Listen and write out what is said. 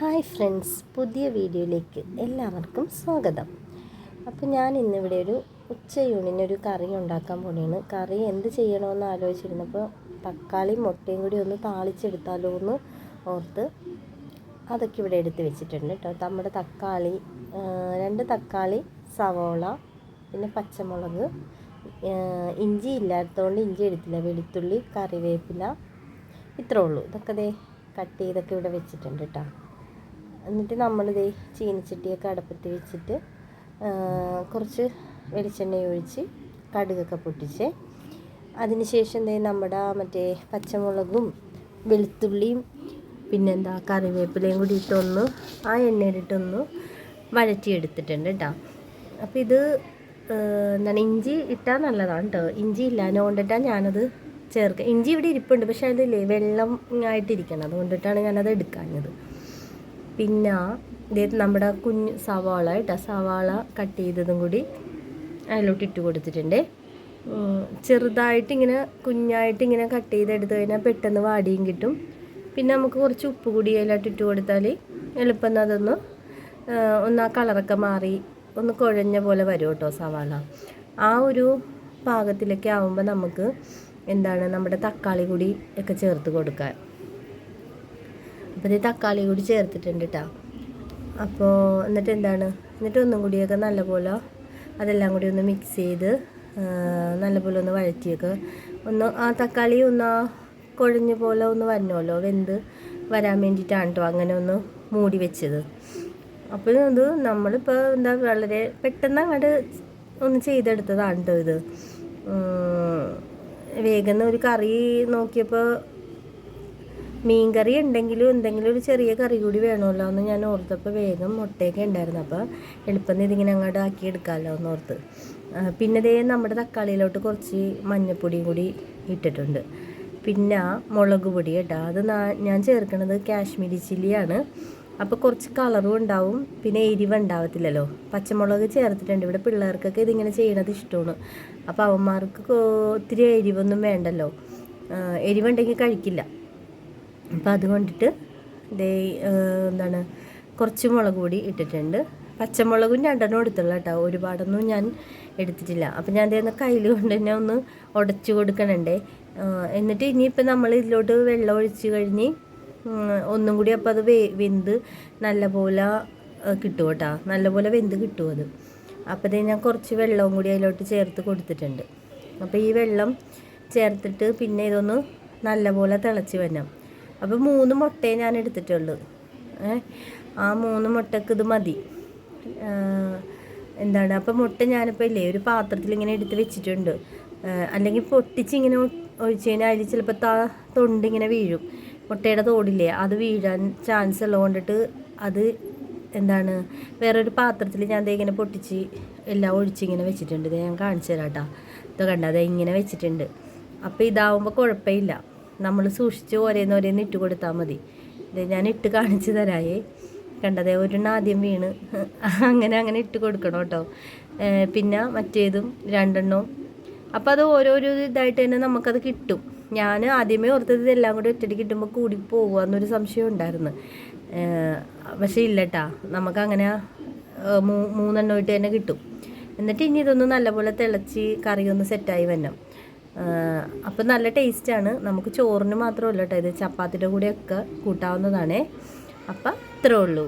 Hi friends പുതിയ വീഡിയോയിലേക്ക് എല്ലാവർക്കും സ്വാഗതം. അപ്പോൾ ഞാൻ ഇന്നിവിടെ ഒരു ഉച്ചയൂണിന് ഒരു കറി ഉണ്ടാക്കാൻ പോണിയാണ് കറി എന്ത് ചെയ്യണമെന്ന് ആലോചിച്ചിരുന്നപ്പോൾ തക്കാളിയും മുട്ടയും കൂടി ഒന്ന് താളിച്ചെടുത്താലോ എന്ന് ഓർത്ത് അതൊക്കെ ഇവിടെ എടുത്ത് വെച്ചിട്ടുണ്ട് കേട്ടോ. നമ്മുടെ തക്കാളി രണ്ട് തക്കാളി സവോള പിന്നെ പച്ചമുളക് ഇഞ്ചി ഇല്ലാത്തതുകൊണ്ട് ഇഞ്ചി എടുത്തില്ല വെളുത്തുള്ളി കറിവേപ്പില ഇത്രേ ഉള്ളൂ. ഇതൊക്കെ ദേ കട്ട് ചെയ്തൊക്കെ ഇവിടെ വെച്ചിട്ടുണ്ട് കേട്ടോ. എന്നിട്ട് നമ്മളിത് ചീനിച്ചട്ടിയൊക്കെ അടുപ്പത്ത് വെച്ചിട്ട് കുറച്ച് വെളിച്ചെണ്ണ ഒഴിച്ച് കടുകൊക്കെ പൊട്ടിച്ച് അതിനുശേഷം ദേ നമ്മുടെ മറ്റേ പച്ചമുളകും വെളുത്തുള്ളിയും പിന്നെന്താ കറിവേപ്പിലയും കൂടി ഇട്ടൊന്ന് ആ എണ്ണയിലിട്ടൊന്ന് വഴറ്റിയെടുത്തിട്ടുണ്ട് കേട്ടോ അപ്പോൾ ഇത് എന്താണ് ഇഞ്ചി ഇട്ടാൽ നല്ലതാണ് കേട്ടോ ഇഞ്ചി ഇല്ലാനെ കൊണ്ടിട്ടാണ് ഞാനത് ചേർക്കുക ഇഞ്ചി ഇവിടെ ഇരിപ്പുണ്ട് പക്ഷേ അതില്ലേ വെള്ളം ആയിട്ടിരിക്കണം. അതുകൊണ്ടിട്ടാണ് ഞാനത് എടുക്കാഞ്ഞത്. പിന്നെ ഇത് നമ്മുടെ കുഞ്ഞ് സവാള കേട്ടോ സവാള കട്ട് ചെയ്തതും കൂടി അതിലോട്ട് ഇട്ട് കൊടുത്തിട്ടുണ്ട്. ചെറുതായിട്ട് ഇങ്ങനെ കുഞ്ഞായിട്ട് ഇങ്ങനെ കട്ട് ചെയ്തെടുത്ത് കഴിഞ്ഞാൽ പെട്ടെന്ന് വാടിയും കിട്ടും. പിന്നെ നമുക്ക് കുറച്ച് ഉപ്പ് കൂടി അതിലോട്ട് ഇട്ട് കൊടുത്താൽ എളുപ്പം അതൊന്ന് ഒന്ന് ആ കളറൊക്കെ മാറി ഒന്ന് കുഴഞ്ഞ പോലെ വരും കേട്ടോ സവാള. ആ ഒരു പാകത്തിലൊക്കെ ആവുമ്പോൾ നമുക്ക് എന്താണ് നമ്മുടെ തക്കാളി കൂടി ഒക്കെ ചേർത്ത് കൊടുക്കാൻ അപ്പോൾ ഇത് തക്കാളി കൂടി ചേർത്തിട്ടുണ്ട് കേട്ടോ അപ്പോൾ എന്നിട്ട് എന്താണ് എന്നിട്ട് ഒന്നും കൂടിയൊക്കെ നല്ലപോലെ അതെല്ലാം കൂടി ഒന്ന് മിക്സ് ചെയ്ത് നല്ലപോലെ ഒന്ന് വഴറ്റിയൊക്കെ. ഒന്ന് ആ തക്കാളി ഒന്ന് കുഴഞ്ഞ പോലെ ഒന്ന് വരണമല്ലോ വെന്ത് വരാൻ വേണ്ടിയിട്ടാണ് കേട്ടോ അങ്ങനെ ഒന്ന് മൂടി വെച്ചത്. അപ്പോൾ ഇത് നമ്മളിപ്പോൾ എന്താ വളരെ പെട്ടെന്ന് അങ്ങോട്ട് ഒന്ന് ചെയ്തെടുത്തതാണ് കേട്ടോ ഇത്. വേഗം ഒരു കറി നോക്കിയപ്പോൾ മീൻ കറി ഉണ്ടെങ്കിലും എന്തെങ്കിലും ഒരു ചെറിയ കറി കൂടി വേണമല്ലോ എന്ന് ഞാൻ ഓർത്തപ്പോൾ വേഗം മുട്ടയൊക്കെ ഉണ്ടായിരുന്നു. അപ്പോൾ എളുപ്പം ഇതിങ്ങനെ അങ്ങോട്ട് ആക്കി എടുക്കാമല്ലോ എന്ന് ഓർത്ത്. പിന്നെ ദേ നമ്മുടെ തക്കാളിയിലോട്ട് കുറച്ച് മഞ്ഞപ്പൊടിയും കൂടി ഇട്ടിട്ടുണ്ട്. പിന്നെ മുളക് പൊടി കേട്ടോ. അത് ഞാൻ ചേർക്കുന്നത് കാശ്മീരി ചില്ലിയാണ്. അപ്പോൾ കുറച്ച് കളറും ഉണ്ടാവും. പിന്നെ എരിവ് ഉണ്ടാവത്തില്ലല്ലോ. പച്ചമുളക് ചേർത്തിട്ടുണ്ട്. ഇവിടെ പിള്ളേർക്കൊക്കെ ഇതിങ്ങനെ ചെയ്യണത് ഇഷ്ടമാണ്. അപ്പോൾ അവന്മാർക്ക് ഒത്തിരി എരിവൊന്നും വേണ്ടല്ലോ. എരിവുണ്ടെങ്കിൽ കഴിക്കില്ല. അപ്പോൾ അതുകൊണ്ടിട്ട് ദേ എന്താണ് കുറച്ച് മുളക് പൊടി ഇട്ടിട്ടുണ്ട്. പച്ചമുളകും രണ്ടെണ്ണം എടുത്തുള്ള കേട്ടോ. ഒരുപാടൊന്നും ഞാൻ എടുത്തിട്ടില്ല. അപ്പം ഞാൻ അതേ കയ്യിൽ കൊണ്ട് തന്നെ ഒന്ന് ഉടച്ചു കൊടുക്കണുണ്ടേ. എന്നിട്ട് ഇനിയിപ്പോൾ നമ്മൾ ഇതിലോട്ട് വെള്ളം ഒഴിച്ച് കഴിഞ്ഞ് ഒന്നും കൂടി അപ്പോൾ അത് വേ വെന്ത് നല്ലപോലെ കിട്ടും കേട്ടോ. നല്ലപോലെ വെന്ത് കിട്ടും അത്. അപ്പോൾ ഞാൻ കുറച്ച് വെള്ളവും കൂടി അതിലോട്ട് ചേർത്ത് കൊടുത്തിട്ടുണ്ട്. അപ്പോൾ ഈ വെള്ളം ചേർത്തിട്ട് പിന്നെ ഇതൊന്ന് നല്ലപോലെ തിളച്ച് വരണം. അപ്പോൾ മൂന്ന് മുട്ടയെ ഞാൻ എടുത്തിട്ടുള്ളൂ. ആ മൂന്ന് മുട്ടക്ക് ഇത് മതി. എന്താണ്? അപ്പോൾ മുട്ട ഞാനിപ്പോൾ ഇല്ലേ ഒരു പാത്രത്തിൽ ഇങ്ങനെ എടുത്ത് വെച്ചിട്ടുണ്ട്. അല്ലെങ്കിൽ പൊട്ടിച്ച് ഇങ്ങനെ ഒഴിച്ച് കഴിഞ്ഞാൽ അതിൽ ചിലപ്പോൾ താ തൊണ്ടിങ്ങനെ വീഴും. മുട്ടയുടെ തോടില്ലേ അത് വീഴാൻ ചാൻസ് ഉള്ളത് കൊണ്ടിട്ട് അത് എന്താണ് വേറൊരു പാത്രത്തിൽ ഞാൻ ദേ ഇങ്ങനെ പൊട്ടിച്ച് എല്ലാം ഒഴിച്ചിങ്ങനെ വെച്ചിട്ടുണ്ട്. ഇത് ഞാൻ കാണിച്ചു തരാം കേട്ടോ ഇത് കണ്ട? അത് ഇങ്ങനെ വെച്ചിട്ടുണ്ട്. അപ്പോൾ ഇതാവുമ്പോൾ കുഴപ്പമില്ല. നമ്മൾ സൂക്ഷിച്ച് ഓരോന്ന് ഓരോന്ന് ഇട്ട് കൊടുത്താൽ മതി. ഇത് ഞാൻ ഇട്ട് കാണിച്ചു തരായേ. കണ്ടതേ ഒരെണ്ണം ആദ്യം വീണ്. അങ്ങനെ അങ്ങനെ ഇട്ട് കൊടുക്കണം കേട്ടോ. പിന്നെ മറ്റേതും രണ്ടെണ്ണവും അപ്പോൾ അത് ഓരോരോ ഇതായിട്ട് തന്നെ നമുക്കത് കിട്ടും. ഞാൻ ആദ്യമേ ഓർത്തത് ഇതെല്ലാം കൂടി ഒറ്റയ്ക്ക് കിട്ടുമ്പോൾ കൂടി പോകുക എന്നൊരു സംശയം ഉണ്ടായിരുന്നു. പക്ഷേ ഇല്ലട്ടാ. നമുക്കങ്ങനെ ഏർ മൂ- മൂന്നെണ്ണം ഇട്ട് തന്നെ കിട്ടും. എന്നിട്ട് ഇനി ഇതൊന്ന് നല്ലപോലെ തിളച്ച് കറിയൊന്ന് സെറ്റായി വരണം. അപ്പം നല്ല ടേസ്റ്റാണ്. നമുക്ക് ചോറിന് മാത്രമല്ല കേട്ടോ ഇത്. ചപ്പാത്തിയുടെ കൂടെയൊക്കെ കൂട്ടാവുന്നതാണേ. അപ്പം ഇത്രേ ഉള്ളൂ.